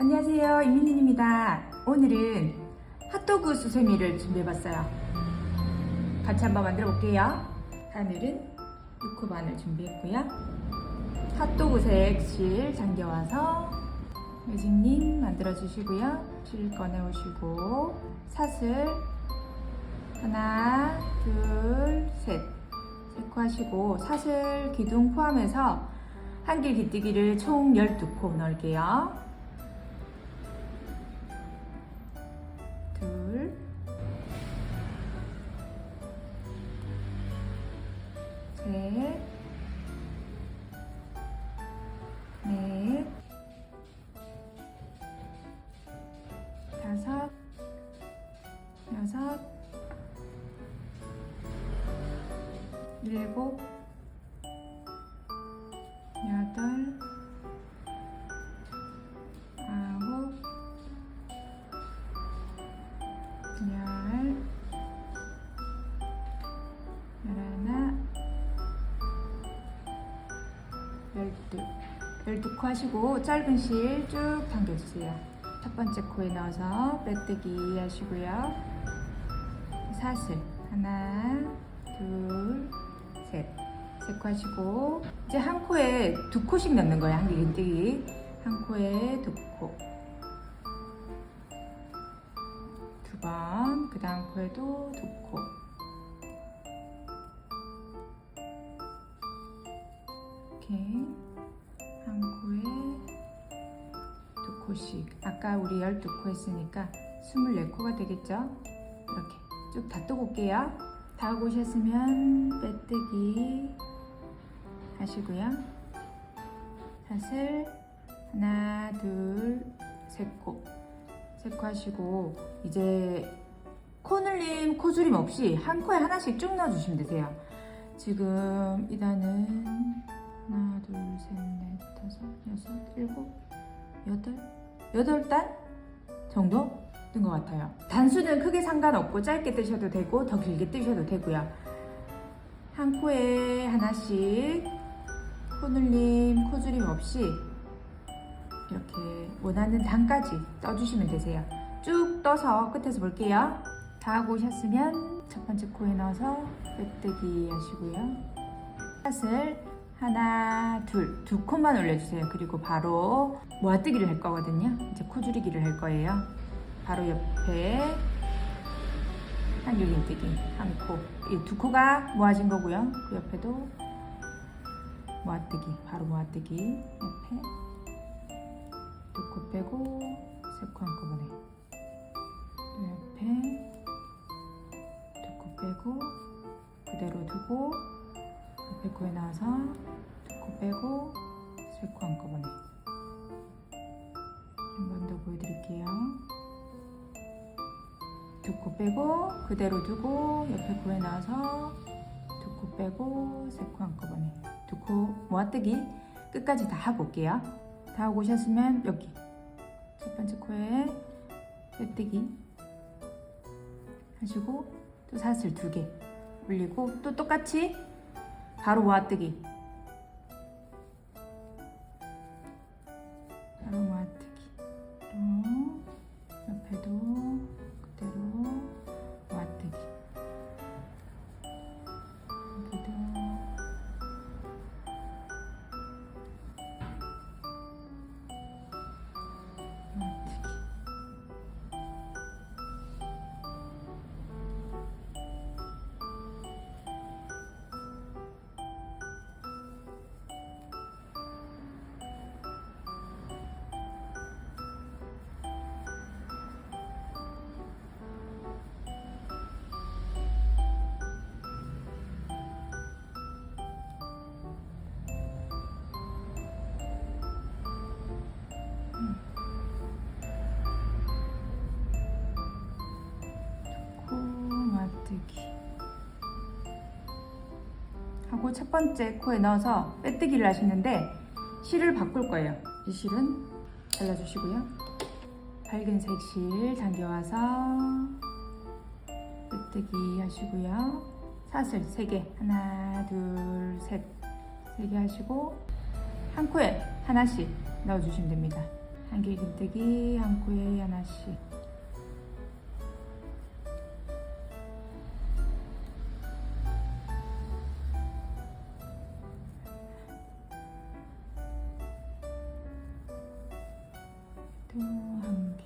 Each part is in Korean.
안녕하세요. 이민진입니다. 오늘은 핫도그 수세미를 준비해봤어요. 같이 한번 만들어 볼게요. 하늘은 6호 반을 준비했고요. 핫도그색 실 잠겨와서 매직님 만들어 주시고요. 실 꺼내 오시고 사슬 하나 둘셋 체크하시고 사슬 기둥 포함해서 한길 기뜨기를 총 12코 넣을게요 셋, 넷, 다섯, 여섯, 일곱, 12, 12코 하시고 짧은 실 쭉 당겨주세요. 첫 번째 코에 넣어서 빼뜨기 하시고요. 사슬 하나 둘 셋. 세 코 하시고 이제 한 코에 두 코씩 넣는 거예요. 한 개 긴뜨기. 한 코에 두 코. 두 번. 그 다음 코에도 두 코. 이렇게 한 코에 두 코씩. 아까 우리 12코 했으니까 24코가 되겠죠? 이렇게 쭉 다 뜨고 올게요. 다 하고 오셨으면 빼뜨기 하시고요. 사슬 하나, 둘, 세 코. 세코 하시고 이제 코늘림, 코줄임 없이 한 코에 하나씩 쭉 넣어주시면 되세요. 지금 이 단은 하나, 둘, 셋, 넷, 다섯, 여섯, 일곱, 여덟, 여덟 단 정도 뜬 것 같아요. 단수는 크게 상관없고 짧게 뜨셔도 되고 더 길게 뜨셔도 되고요. 한 코에 하나씩 코늘림, 코줄임 없이 이렇게 원하는 단까지 떠주시면 되세요. 쭉 떠서 끝에서 볼게요. 다 하고 오셨으면 첫 번째 코에 넣어서 빼뜨기 하시고요. 샷을 하나, 둘, 두 콧만 올려주세요. 그리고 바로 모아뜨기를 할 거거든요. 이제 코 줄이기를 할 거예요. 바로 옆에 한줄긴뜨기 한 코. 이 두 코가 모아진 거고요. 그 옆에도 모아뜨기, 바로 모아뜨기 옆에 두 코 빼고 세 코 한꺼번에 또 옆에 두 코 빼고 그대로 두고 옆에 코에 나와서 두코 빼고 세코 한꺼번에. 한 번 더 보여드릴게요. 두 코 빼고 그대로 두고 옆에 코에 나와서 두 코 빼고 세코 한꺼번에. 두 코 모아뜨기 끝까지 다 하고 올게요. 다 하고 오셨으면 여기. 첫 번째 코에 빼뜨기 하시고 또 사슬 두 개 올리고 또 똑같이 바로 모아뜨기 하고 첫 번째 코에 넣어서 빼뜨기를 하시는데 실을 바꿀 거예요. 이 실은 잘라주시고요. 밝은색 실 당겨와서 빼뜨기 하시고요. 사슬 3개 하나 둘셋세개 하시고 한 코에 하나씩 넣어주시면 됩니다. 한길 긴뜨기 한 코에 하나씩 한 개.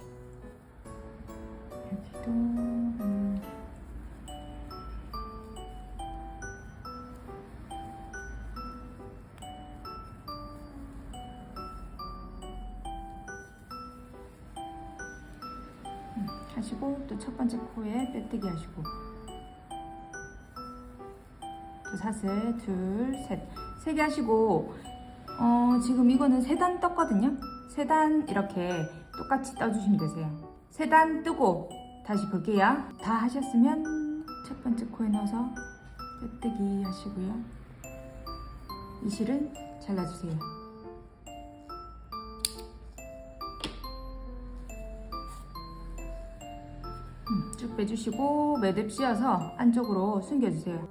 음, 하시고 또 첫 번째 코에 빼뜨기 하시고. 또 사슬 둘셋세 개 하시고. 어 지금 이거는 세 단 떴거든요. 세단 이렇게 똑같이 떠주시면 되세요 세 단 뜨고 다시 볼게요 다 하셨으면 첫 번째 코에 넣어서 빼뜨기 하시고요 이 실은 잘라주세요 음, 쭉 빼주시고 매듭 씌워서 안쪽으로 숨겨주세요.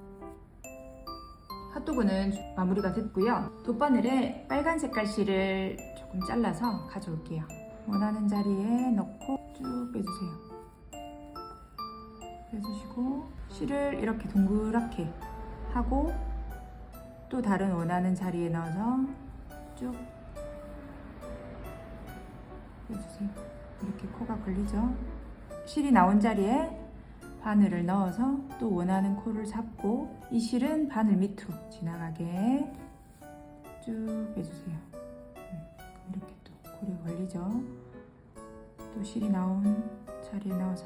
핫도그는 마무리가 됐고요. 돗바늘에 빨간 색깔 실을 조금 잘라서 가져올게요. 원하는 자리에 넣고 쭉 빼주세요. 빼주시고 실을 이렇게 동그랗게 하고 또 다른 원하는 자리에 넣어서 쭉 빼주세요. 이렇게 코가 걸리죠? 실이 나온 자리에 바늘을 넣어서 또 원하는 코를 잡고 이 실은 바늘 밑으로 지나가게 쭉 빼주세요. 음, 이렇게 또 코에 걸리죠. 또 실이 나온 자리에 넣어서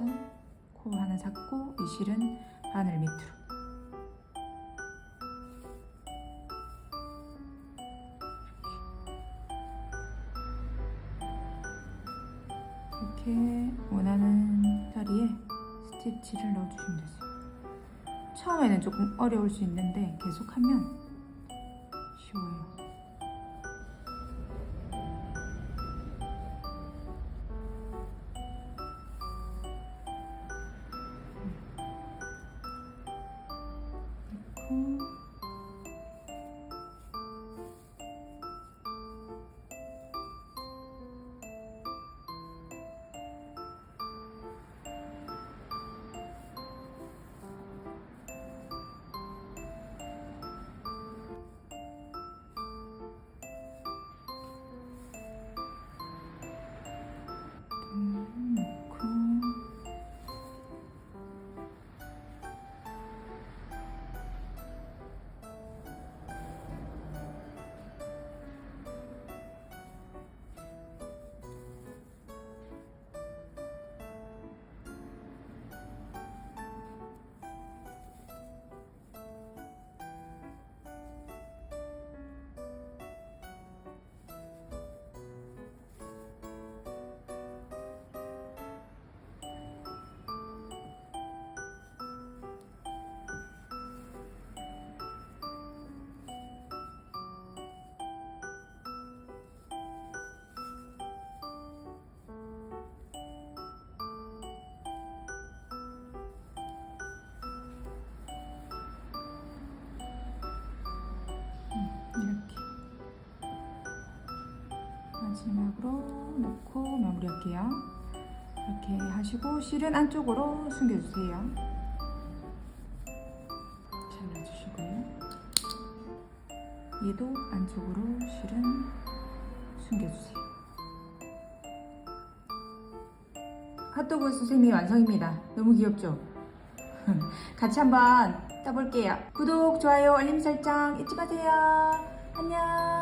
코 하나 잡고 이 실은 바늘 밑으로 이렇게 원하는 자리에 스티치를 넣어주시면 되세요. 처음에는 조금 어려울 수 있는데 계속하면 쉬워요. 넣고 마지막으로 넣고 마무리할게요. 이렇게 하시고 실은 안쪽으로 숨겨주세요. 잘라주시고요. 얘도 안쪽으로 실은 숨겨주세요. 핫도그 수세미 완성입니다. 너무 귀엽죠? 같이 한번 떠볼게요. 구독, 좋아요, 알림 설정 잊지 마세요. 안녕.